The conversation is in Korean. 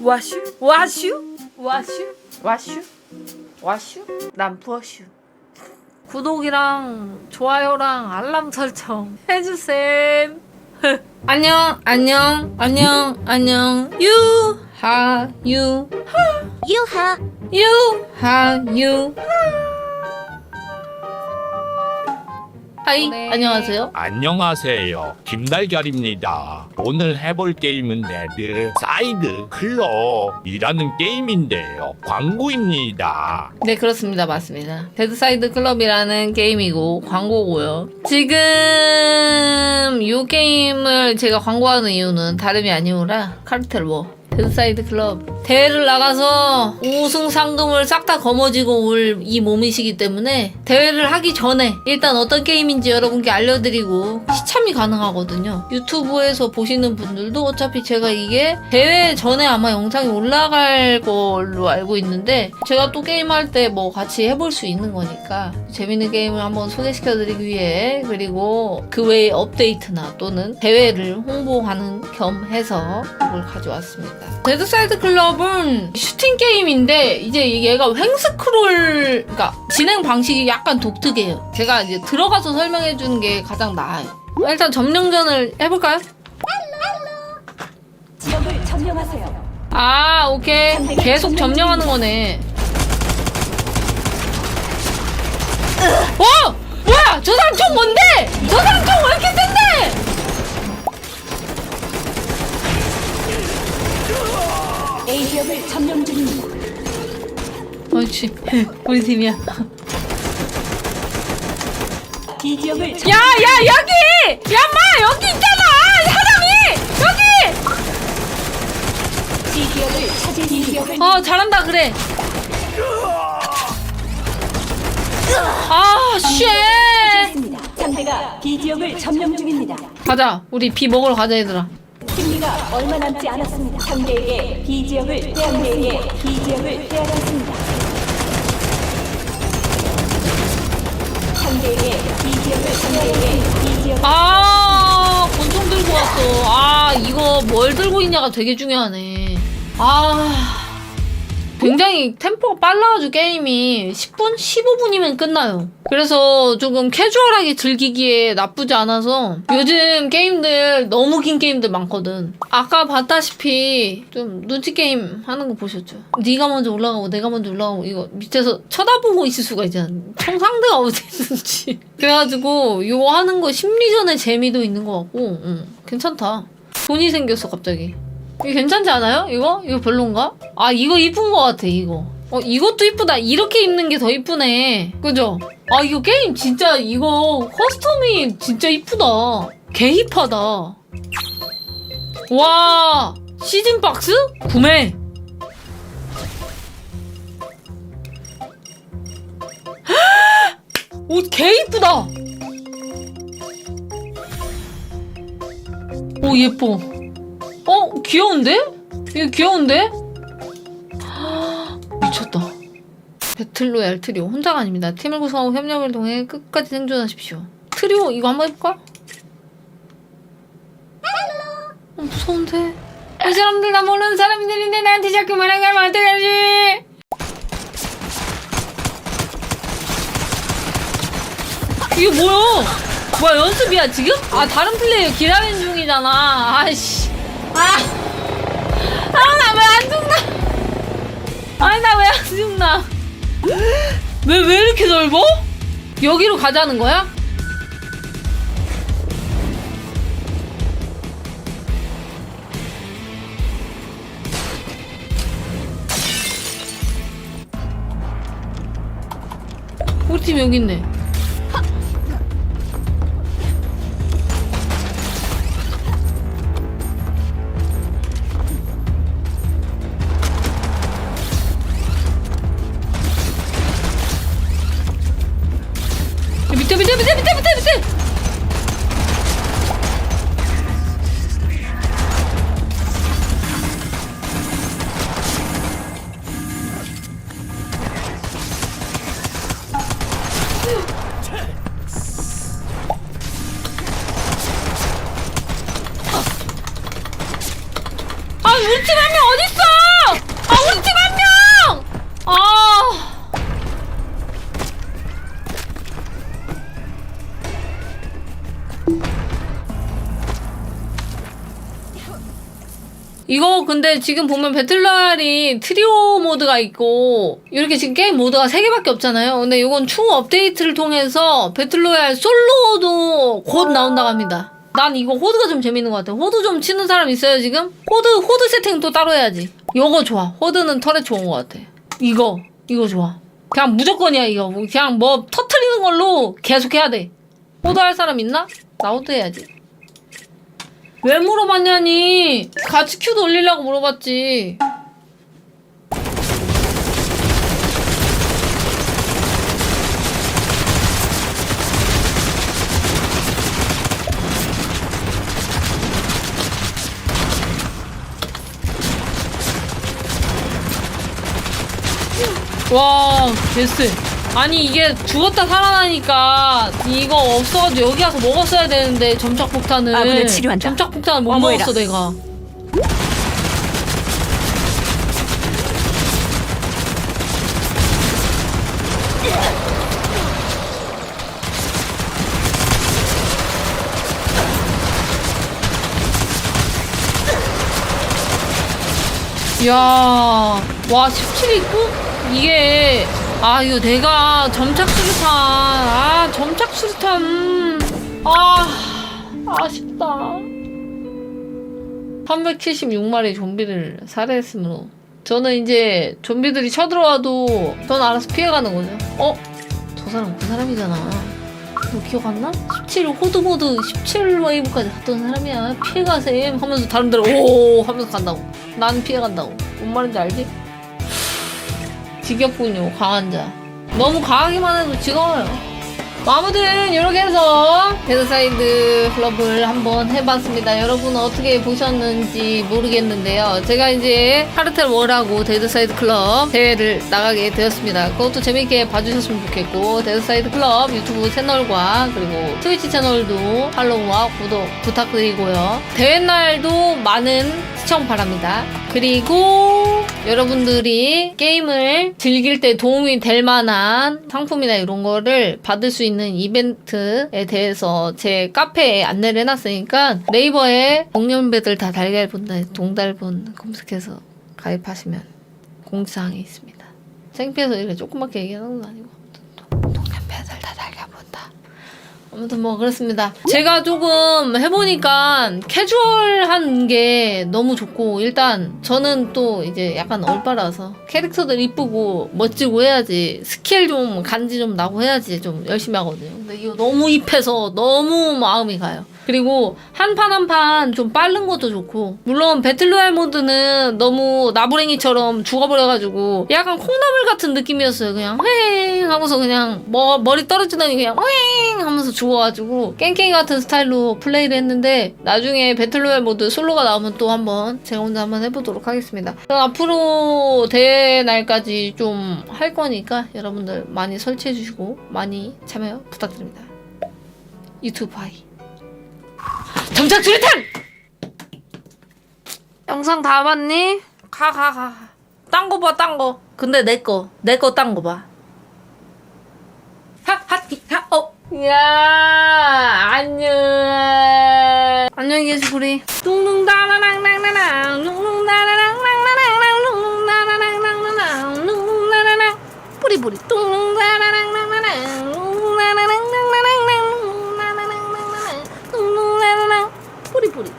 와슈? 와슈? 와슈? 와슈? 와슈? 남푸어슈. 구독이랑 좋아요랑 알람 설정 해주셈. 안녕 안녕 안녕 안녕. 유하 유. 유하. 유하 유. 하 이 네. 안녕하세요 안녕하세요. 김달걀입니다. 오늘 해볼 게임은 레드 사이드 클럽이라는 게임인데요. 광고입니다. 네, 그렇습니다. 맞습니다. 데드사이드 클럽이라는 게임이고, 광고고요. 지금, 이 게임을 제가 광고하는 이유는 다름이 아니오라, 카르텔 워. 데드사이드 클럽. 대회를 나가서 우승 상금을 싹 다 거머쥐고 올 이 몸이시기 때문에 대회를 하기 전에 일단 어떤 게임인지 여러분께 알려드리고 시참이 가능하거든요. 유튜브에서 보시는 분들도 어차피 제가 이게 대회 전에 아마 영상이 올라갈 걸로 알고 있는데 제가 또 게임할 때 뭐 같이 해볼 수 있는 거니까 재밌는 게임을 한번 소개시켜드리기 위해 그리고 그 외에 업데이트나 또는 대회를 홍보하는 겸 해서 이걸 가져왔습니다. 데드사이드 클럽은 슈팅 게임인데 이제 얘가 횡스크롤 그러니까 진행 방식이 약간 독특해요. 제가 이제 들어가서 설명해 주는 게 가장 나아요. 일단 점령전을 해볼까요? 지역을 점령하세요. 아 오케이 계속 점령하는 거네 어! 뭐야 저 사람 총 뭔데? 저 사람 총 왜 이렇게 센데? 지역을 점령 중입니다. 어이씨 우리 팀이야 지역을 점... 야야 여기! 야 마 여기 있잖아 사람이! 여기! C 지역을 차지 D 지역을 어 잘한다 그래 아 쉣! 했습니다. 상대가 B 지역을 점령 중입니다. 가자 우리 비 먹으러 가자 얘들아 승리가 얼마 남지 않았습니다. 상대에게 B 지역을 상대에게 B 지역을 빼앗았습니다. 상대에게 B 지역을 상대에게 B 지역 아 권총 들고 왔어. 아 이거 뭘 들고 있냐가 되게 중요하네. 아 굉장히 템포가 빨라가지고 게임이 10분? 15분이면 끝나요. 그래서 조금 캐주얼하게 즐기기에 나쁘지 않아서 요즘 게임들 너무 긴 게임들 많거든. 아까 봤다시피 좀 눈치 게임 하는 거 보셨죠? 네가 먼저 올라가고 내가 먼저 올라가고 이거 밑에서 쳐다보고 있을 수가 있잖아. 총 상대가 어디 있는지. 그래가지고 이거 하는 거 심리전의 재미도 있는 것 같고 응, 괜찮다. 돈이 생겼어 갑자기 이거 괜찮지 않아요? 이거? 이거 별론가? 아 이거 이쁜 것 같아 이거 어 이것도 이쁘다 이렇게 입는 게 더 이쁘네 그죠? 아 이거 게임 진짜 이거 커스텀이 진짜 이쁘다 개 힙하다 와 시즌 박스? 구매 옷 개 이쁘다 오 예뻐 어? 귀여운데? 이거 귀여운데? 미쳤다. 배틀로얄 트리오 혼자가 아닙니다. 팀을 구성하고 협력을 통해 끝까지 생존하십시오. 트리오 이거 한번 해볼까? 어, 무서운데? 이 사람들 나 모르는 사람들인데 나한테 자꾸 말하면 어떡하지? 이게 뭐야? 뭐야 연습이야 지금? 아 다른 플레이어 기다리는 중이잖아. 아이씨 아, 아, 나 왜 안 죽나? 아니, 나 왜 안 죽나? 왜, 왜 이렇게 넓어? 여기로 가자는 거야? 우리 팀 여기 있네. 밑에 밑에 밑에 밑에 밑에 밑에! 아 우리 팀한 어딨어? 아 우리 이거 근데 지금 보면 배틀로얄이 트리오 모드가 있고 이렇게 지금 게임 모드가 3개밖에 없잖아요. 근데 이건 추후 업데이트를 통해서 배틀로얄 솔로도 곧 나온다고 합니다. 난 이거 호드가 좀 재밌는 것 같아. 호드 좀 치는 사람 있어요 지금? 호드 호드 세팅 또 따로 해야지. 요거 좋아. 호드는 털에 좋은 것 같아. 이거 이거 좋아. 그냥 무조건이야 이거. 뭐 그냥 뭐 터트리는 걸로 계속 해야 돼. 호드 할 사람 있나? 나 호드 해야지. 왜 물어봤냐니? 같이 큐도 올리려고 물어봤지. 와, 됐어. 아니, 이게 죽었다 살아나니까 이거 없어가지고 여기 와서 먹었어야 되는데, 점착 폭탄을. 아군을 치료한다. 점착 폭탄을 못 어머해라. 먹었어, 내가. 이야, 와, 17 있고? 이게, 아, 이거 내가 점착 수류탄, 아, 점착 수류탄, 음. 아, 아쉽다. 376마리 좀비를 살해했으므로. 저는 이제 좀비들이 쳐들어와도 전 알아서 피해가는 거죠. 어? 저 사람 그 사람이잖아. 너 기억 안 나? 17 호드모드 17 웨이브까지 갔던 사람이야. 피해가셈 하면서 다른들 오 하면서 간다고. 난 피해간다고. 뭔 말인지 알지? 지겹군요, 강한 자. 너무 강하기만 해도 지겨워요. 뭐 아무튼 이렇게 해서 데드사이드 클럽을 한번 해봤습니다. 여러분 어떻게 보셨는지 모르겠는데요. 제가 이제 카르텔 월하고 데드사이드 클럽 대회를 나가게 되었습니다. 그것도 재밌게 봐주셨으면 좋겠고 데드사이드 클럽 유튜브 채널과 그리고 트위치 채널도 팔로우와 구독 부탁드리고요. 대회 날도 많은 시청 바랍니다. 그리고 여러분들이 게임을 즐길 때 도움이 될 만한 상품이나 이런 거를 받을 수 있는 이벤트에 대해서 제 카페에 안내를 해놨으니까 네이버에 공룡배들 다 달걀 본다 동달본 검색해서 가입하시면 공지사항이 있습니다. 창피해서 이렇게 조그맣게 얘기하는 건 아니고 아무튼 뭐 그렇습니다. 제가 조금 해보니까 캐주얼한 게 너무 좋고 일단 저는 또 이제 약간 얼빠라서 캐릭터들 이쁘고 멋지고 해야지 스킬 좀 간지 좀 나고 해야지 좀 열심히 하거든요. 근데 이거 너무 힙해서 너무 마음이 가요. 그리고 한 판 한 판 좀 빠른 것도 좋고 물론 배틀로얄 모드는 너무 나부랭이처럼 죽어버려가지고 약간 콩나물 같은 느낌이었어요 그냥 휑 하면서 그냥 머, 머리 떨어지더니 그냥 휑 하면서 죽어가지고 깽깽이 같은 스타일로 플레이를 했는데 나중에 배틀로얄 모드 솔로가 나오면 또 한번 제가 혼자 한번 해보도록 하겠습니다 앞으로 대회 날까지 좀 할 거니까 여러분들 많이 설치해주시고 많이 참여 부탁드립니다 유튜브 하이 점착 수류탄! 영상 다 봤니? 가, 가, 가. 딴 거 봐, 딴 거. 근데 내 거. 내 거 딴 거 봐. 하, 하, 히, 하, 어. 야, 안녕. 안녕히 계시고, 우리. 둥둥다라랑랑랑랑, 둥둥다라랑랑랑랑, 둥둥다라랑랑랑랑, 둥둥다라랑. 뿌리뿌리, 둥둥다라랑랑.